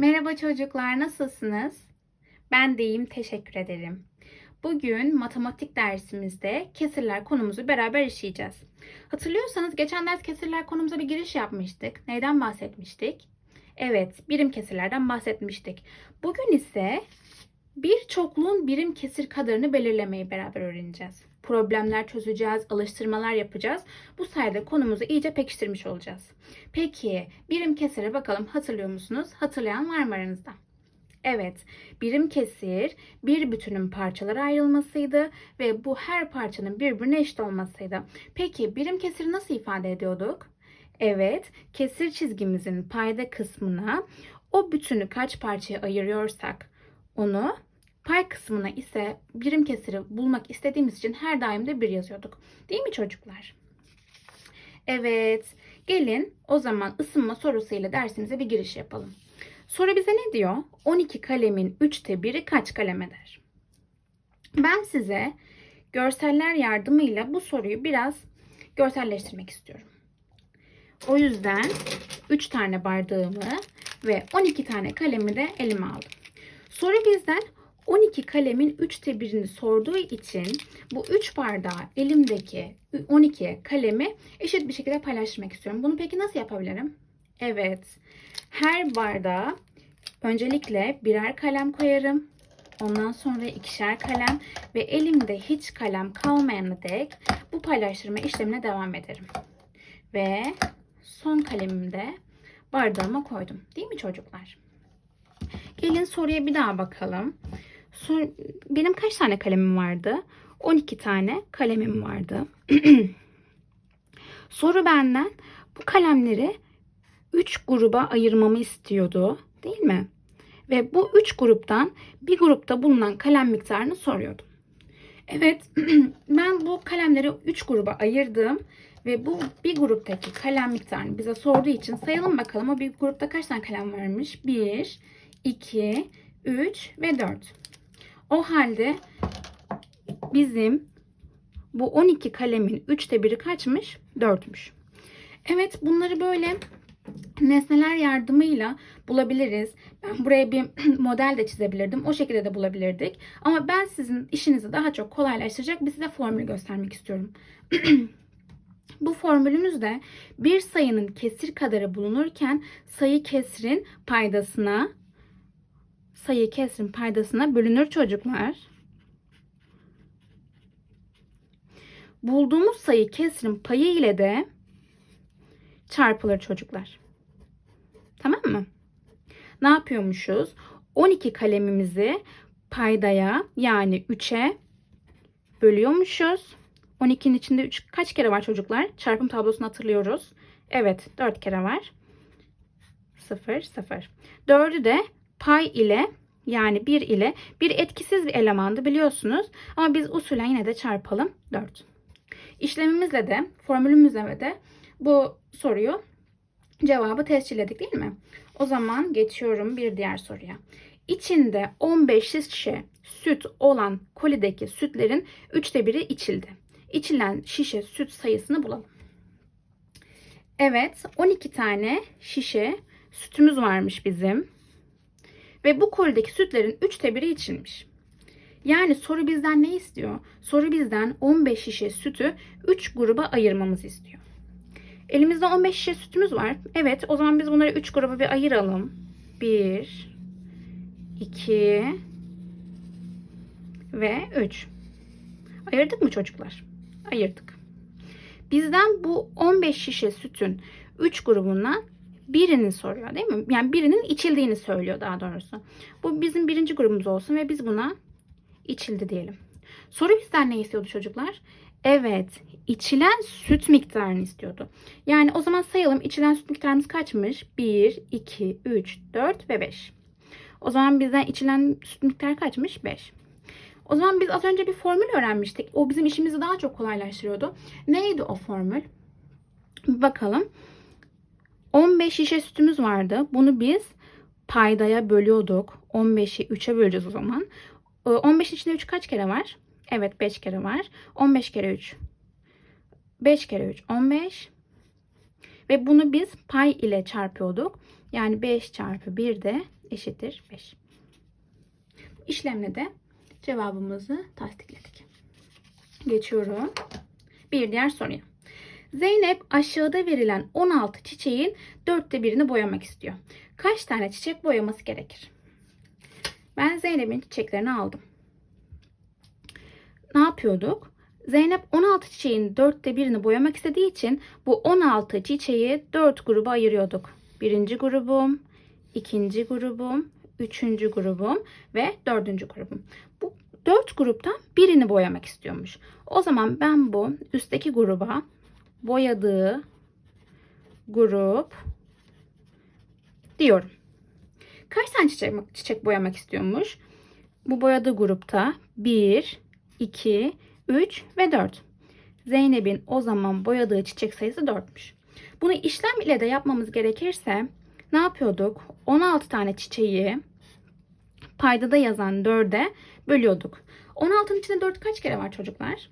Merhaba çocuklar, nasılsınız? Ben de iyiyim, teşekkür ederim. Bugün matematik dersimizde kesirler konumuzu beraber işleyeceğiz. Hatırlıyorsanız geçen ders kesirler konumuza bir giriş yapmıştık. Neyden bahsetmiştik? Evet, birim kesirlerden bahsetmiştik. Bugün ise bir çokluğun birim kesir kadarını belirlemeyi beraber öğreneceğiz. Problemler çözeceğiz, alıştırmalar yapacağız. Bu sayede konumuzu iyice pekiştirmiş olacağız. Peki birim kesire bakalım hatırlıyor musunuz? Hatırlayan var mı aranızda? Evet, birim kesir bir bütünün parçalara ayrılmasıydı ve bu her parçanın birbirine eşit olmasıydı. Peki birim kesiri nasıl ifade ediyorduk? Evet, kesir çizgimizin payda kısmına o bütünü kaç parçaya ayırıyorsak onu pay kısmına ise birim kesiri bulmak istediğimiz için her daim de bir yazıyorduk. Değil mi çocuklar? Evet, gelin o zaman ısınma sorusuyla dersimize bir giriş yapalım. Soru bize ne diyor? 12 kalemin 3'te 1'i kaç kalem eder? Ben size görseller yardımıyla bu soruyu biraz görselleştirmek istiyorum. O yüzden 3 tane bardağımı ve 12 tane kalemi de elime aldım. Soru bizden 12 kalemin 3'te 1'ini sorduğu için bu 3 bardağı elimdeki 12 kalemi eşit bir şekilde paylaştırmak istiyorum. Bunu peki nasıl yapabilirim? Evet. Her bardağa öncelikle birer kalem koyarım. Ondan sonra ikişer kalem ve elimde hiç kalem kalmayana dek bu paylaştırma işlemine devam ederim. Ve son kalemimi de bardağıma koydum. Değil mi çocuklar? Gelin soruya bir daha bakalım. Benim kaç tane kalemim vardı? 12 tane kalemim vardı. Soru benden bu kalemleri 3 gruba ayırmamı istiyordu. Değil mi? Ve bu 3 gruptan bir grupta bulunan kalem miktarını soruyordum. Evet, ben bu kalemleri 3 gruba ayırdım ve bu bir gruptaki kalem miktarını bize sorduğu için sayalım bakalım o bir grupta kaç tane kalem varmış? 1, 2, 3 ve 4. O halde bizim bu 12 kalemin 3'te 1'i kaçmış? 4'müş. Evet bunları böyle nesneler yardımıyla bulabiliriz. Ben buraya bir model de çizebilirdim. O şekilde de bulabilirdik. Ama ben sizin işinizi daha çok kolaylaştıracak bir size formül göstermek istiyorum. Bu formülümüzde bir sayının kesir kadarı bulunurken sayı kesrin paydasına sayı kesrin paydasına bölünür çocuklar. Bulduğumuz sayı kesrin payı ile de çarpılır çocuklar. Tamam mı? Ne yapıyormuşuz? 12 kalemimizi paydaya yani 3'e bölüyormuşuz. 12'nin içinde 3 kaç kere var çocuklar? Çarpım tablosunu hatırlıyoruz. Evet 4 kere var. 0 0. 4'ü de pay ile yani 1 ile bir etkisiz bir elemandı biliyorsunuz. Ama biz usulen yine de çarpalım 4. İşlemimizle de formülümüzle de bu soruyu cevabı tescilledik değil mi? O zaman geçiyorum bir diğer soruya. İçinde 15 şişe süt olan kolideki sütlerin 3'te 1'i içildi. İçilen şişe süt sayısını bulalım. Evet 12 tane şişe sütümüz varmış bizim. Ve bu kolideki sütlerin 3'te 1'i içilmiş. Yani soru bizden ne istiyor? Soru bizden 15 şişe sütü 3 gruba ayırmamızı istiyor. Elimizde 15 şişe sütümüz var. Evet o zaman biz bunları 3 gruba bir ayıralım. 1 2 ve 3. Ayırdık mı çocuklar? Ayırdık. Bizden bu 15 şişe sütün 3 grubundan birini soruyor değil mi? Yani birinin içildiğini söylüyor daha doğrusu. Bu bizim birinci grubumuz olsun ve biz buna içildi diyelim. Soru bizden ne istiyordu çocuklar? Evet, içilen süt miktarını istiyordu. Yani o zaman sayalım içilen süt miktarımız kaçmış? 1, 2, 3, 4 ve 5. O zaman bizden içilen süt miktarı kaçmış? 5. O zaman biz az önce bir formül öğrenmiştik. O bizim işimizi daha çok kolaylaştırıyordu. Neydi o formül? Bakalım. 15 şişe sütümüz vardı. Bunu biz paydaya bölüyorduk. 15'i 3'e böleceğiz o zaman. 15'in içinde 3 kaç kere var? Evet 5 kere var. 15 kere 3. 5 kere 3 15. Ve bunu biz pay ile çarpıyorduk. Yani 5 çarpı 1 de eşittir 5. İşlemle de cevabımızı tasdikledik. Geçiyorum. Bir diğer soruya. Zeynep aşağıda verilen 16 çiçeğin dörtte birini boyamak istiyor. Kaç tane çiçek boyaması gerekir? Ben Zeynep'in çiçeklerini aldım. Ne yapıyorduk? Zeynep 16 çiçeğin dörtte birini boyamak istediği için bu 16 çiçeği 4 gruba ayırıyorduk. Birinci grubum, ikinci grubum, üçüncü grubum ve dördüncü grubum. Bu dört gruptan birini boyamak istiyormuş. O zaman ben bu üstteki gruba boyadığı grup diyorum. Kaç tane çiçek, çiçek boyamak istiyormuş? Bu boyadığı grupta 1, 2, 3 ve 4. Zeynep'in o zaman boyadığı çiçek sayısı 4'müş. Bunu işlem ile de yapmamız gerekirse ne yapıyorduk? 16 tane çiçeği paydada yazan 4'e bölüyorduk. 16'nın içinde 4 kaç kere var çocuklar?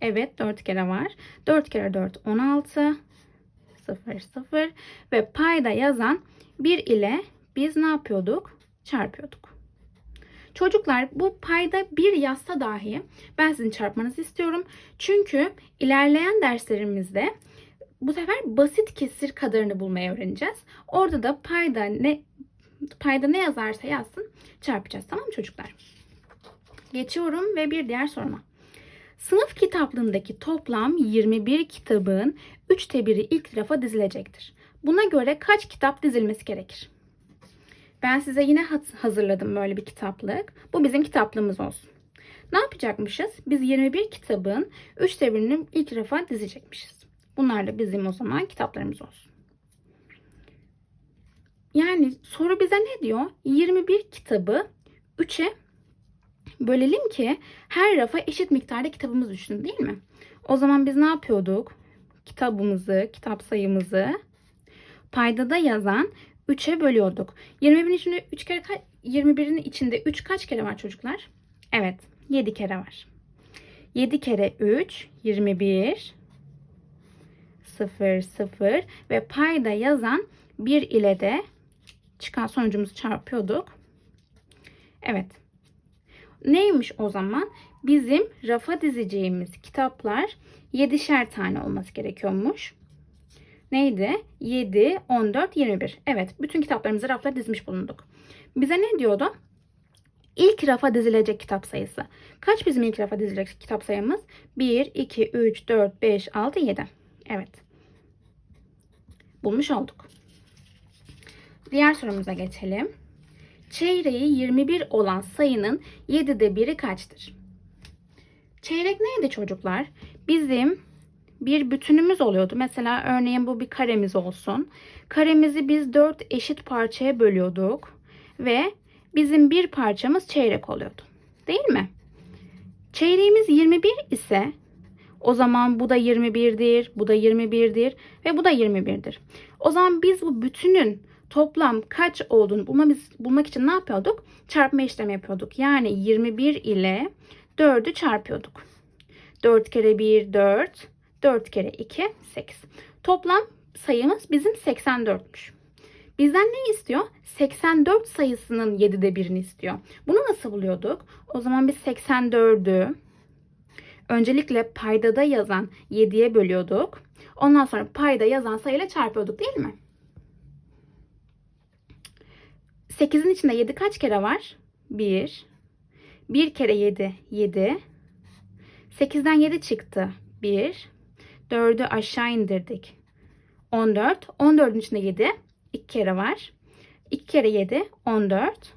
Evet 4 kere var. 4 kere 4 16. 0 0 ve payda yazan 1 ile biz ne yapıyorduk? Çarpıyorduk. Çocuklar bu payda 1 yazsa dahi ben sizin çarpmanızı istiyorum. Çünkü ilerleyen derslerimizde bu sefer basit kesir kadarını bulmayı öğreneceğiz. Orada da payda ne payda ne yazarsa yazsın çarpacağız. Tamam mı çocuklar? Geçiyorum ve bir diğer soruma. Sınıf kitaplığındaki toplam 21 kitabın 3'te biri ilk rafa dizilecektir. Buna göre kaç kitap dizilmesi gerekir? Ben size yine hazırladım böyle bir kitaplık. Bu bizim kitaplığımız olsun. Ne yapacakmışız? Biz 21 kitabın 3'te birini ilk rafa dizecekmişiz. Bunlar da bizim o zaman kitaplarımız olsun. Yani soru bize ne diyor? 21 kitabı 3'e bölelim ki her rafa eşit miktarda kitabımız düşsün değil mi? O zaman biz ne yapıyorduk? Kitabımızı, kitap sayımızı paydada yazan 3'e bölüyorduk. 21'in içinde 3 kere 21'in içinde 3 kaç kere var çocuklar? Evet, 7 kere var. 7 kere 3 21 0 0 ve payda yazan 1 ile de çıkan sonucumuzu çarpıyorduk. Evet. Neymiş o zaman? Bizim rafa dizeceğimiz kitaplar 7'şer tane olması gerekiyormuş. Neydi? 7, 14, 21. Evet, bütün kitaplarımızı raflara dizmiş bulunduk. Bize ne diyordu? İlk rafa dizilecek kitap sayısı. Kaç bizim ilk rafa dizilecek kitap sayımız? 1, 2, 3, 4, 5, 6, 7. Evet. Bulmuş olduk. Diğer sorumuza geçelim. Çeyreği 21 olan sayının 7'de biri kaçtır? Çeyrek neydi çocuklar? Bizim bir bütünümüz oluyordu. Mesela örneğin bu bir karemiz olsun. Karemizi biz 4 eşit parçaya bölüyorduk. Ve bizim bir parçamız çeyrek oluyordu. Değil mi? Çeyreğimiz 21 ise o zaman bu da 21'dir, bu da 21'dir ve bu da 21'dir. O zaman biz bu bütünün toplam kaç olduğunu bulmamız, bulmak için ne yapıyorduk? Çarpma işlemi yapıyorduk. Yani 21 ile 4'ü çarpıyorduk. 4 kere 1 4, 4 kere 2 8. Toplam sayımız bizim 84'müş. Bizden ne istiyor? 84 sayısının 7'de 1'ini istiyor. Bunu nasıl buluyorduk? O zaman biz 84'ü öncelikle paydada yazan 7'ye bölüyorduk. Ondan sonra payda yazan sayıyla çarpıyorduk değil mi? 8'in içinde 7 kaç kere var? 1. 1 kere 7 7. 8'den 7 çıktı. 1. 4'ü aşağı indirdik. 14. 14'ün içinde 7. 2 kere var. 2 kere 7 14.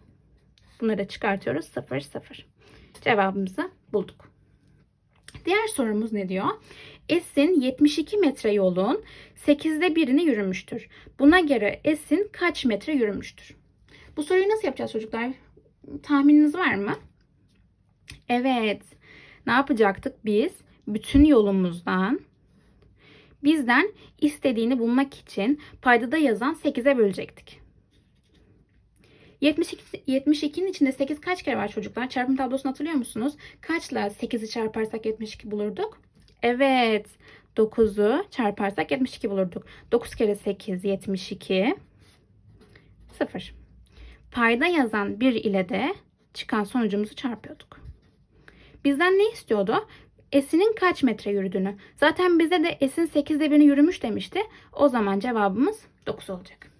Bunları çıkartıyoruz. 0 0. Cevabımızı bulduk. Diğer sorumuz ne diyor? Esin 72 metre yolun 8'de birini yürümüştür. Buna göre Esin kaç metre yürümüştür? Bu soruyu nasıl yapacağız çocuklar? Tahmininiz var mı? Evet. Ne yapacaktık biz? Bütün yolumuzdan bizden istediğini bulmak için paydada yazan 8'e bölecektik. 72, 72'nin içinde 8 kaç kere var çocuklar? Çarpım tablosunu hatırlıyor musunuz? Kaçla 8'i çarparsak 72 bulurduk? Evet. 9'u çarparsak 72 bulurduk. 9 kere 8 72. 0. Payda yazan 1 ile de çıkan sonucumuzu çarpıyorduk. Bizden ne istiyordu? S'inin kaç metre yürüdüğünü. Zaten bize de S'in 8'de 1'ini yürümüş demişti. O zaman cevabımız 9 olacak.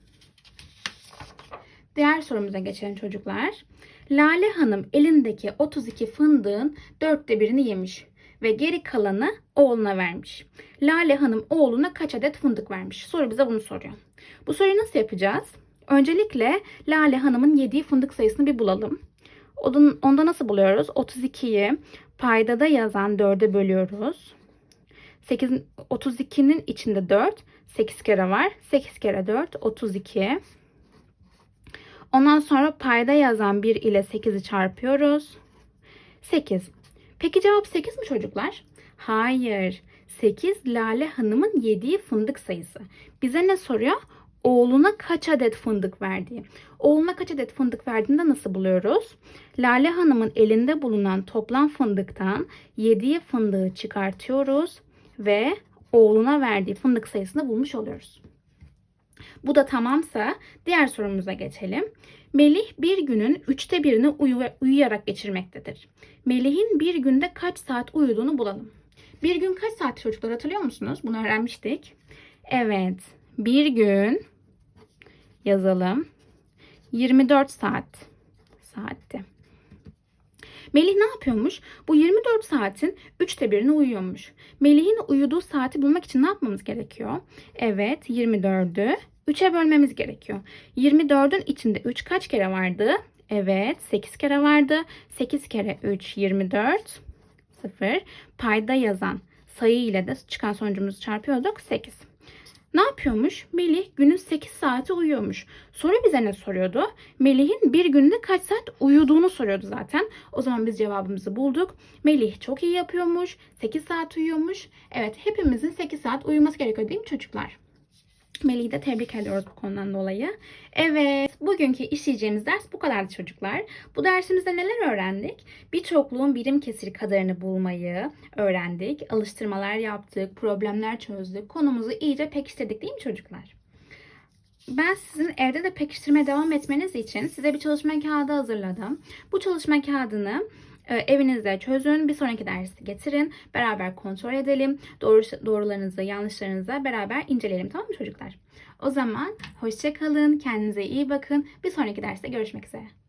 Diğer sorumuza geçelim çocuklar. Lale Hanım elindeki 32 fındığın dörtte birini yemiş ve geri kalanı oğluna vermiş. Lale Hanım oğluna kaç adet fındık vermiş? Soru bize bunu soruyor. Bu soruyu nasıl yapacağız? Öncelikle Lale Hanım'ın yediği fındık sayısını bir bulalım. Onda nasıl buluyoruz? 32'yi paydada yazan 4'e bölüyoruz. 8, 32'nin içinde 4. 8 kere var. 8 kere 4 32. Ondan sonra payda yazan 1 ile 8'i çarpıyoruz. 8. Peki cevap 8 mi çocuklar? Hayır. 8 Lale Hanım'ın yediği fındık sayısı. Bize ne soruyor? Oğluna kaç adet fındık verdiği. Oğluna kaç adet fındık verdiğinde nasıl buluyoruz? Lale Hanım'ın elinde bulunan toplam fındıktan yediği fındığı çıkartıyoruz ve oğluna verdiği fındık sayısını bulmuş oluyoruz. Bu da tamamsa diğer sorumuza geçelim. Melih bir günün üçte birini uyu- uyuyarak geçirmektedir. Melih'in bir günde kaç saat uyuduğunu bulalım. Bir gün kaç saat çocuklar hatırlıyor musunuz? Bunu öğrenmiştik. Evet. Bir gün yazalım. 24 saat. Saatti. Melih ne yapıyormuş? Bu 24 saatin üçte birini uyuyormuş. Melih'in uyuduğu saati bulmak için ne yapmamız gerekiyor? Evet 24'ü 3'e bölmemiz gerekiyor. 24'ün içinde 3 kaç kere vardı? Evet 8 kere vardı. 8 kere 3 24 0. Payda yazan sayı ile de çıkan sonucumuzu çarpıyorduk 8. Ne yapıyormuş? Melih günün 8 saati uyuyormuş. Soru bize ne soruyordu? Melih'in bir günde kaç saat uyuduğunu soruyordu zaten. O zaman biz cevabımızı bulduk. Melih çok iyi yapıyormuş. 8 saat uyuyormuş. Evet hepimizin 8 saat uyuması gerekiyor değil mi çocuklar? Melih'i de tebrik ediyoruz bu konudan dolayı. Evet, bugünkü işleyeceğimiz ders bu kadardı çocuklar. Bu dersimizde neler öğrendik? Bir çokluğun birim kesiri kadarını bulmayı öğrendik. Alıştırmalar yaptık, problemler çözdük. Konumuzu iyice pekiştirdik değil mi çocuklar? Ben sizin evde de pekiştirmeye devam etmeniz için size bir çalışma kağıdı hazırladım. Bu çalışma kağıdını evinizde çözün. Bir sonraki dersi getirin. Beraber kontrol edelim. Doğru, doğrularınızı, yanlışlarınızı beraber inceleyelim. Tamam mı çocuklar? O zaman hoşça kalın. Kendinize iyi bakın. Bir sonraki derste görüşmek üzere.